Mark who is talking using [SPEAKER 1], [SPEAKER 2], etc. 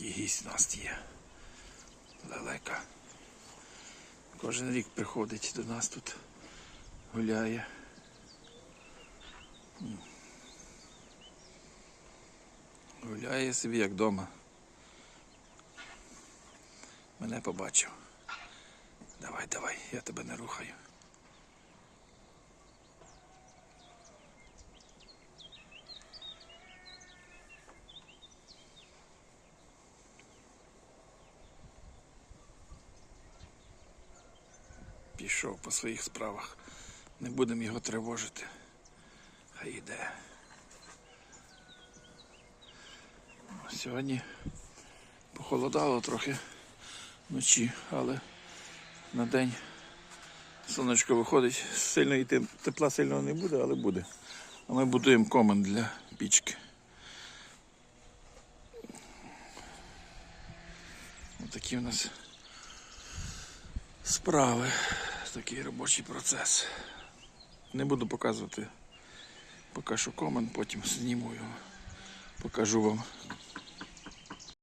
[SPEAKER 1] у нас є. Лелека. Кожен рік приходить до нас тут, гуляє. Гуляє собі як вдома. Мене побачив. Давай, давай, я тебе не рухаю. Пішов по своїх справах. Не будемо його тривожити. Хай йде. Сьогодні похолодало трохи вночі, але на день сонечко виходить, сильно тепла сильного не буде, але буде. А ми будуємо комен для пічки. Отакі у нас справи, такий робочий процес. Не буду показувати поки що комен, потім зніму його. Покажу вам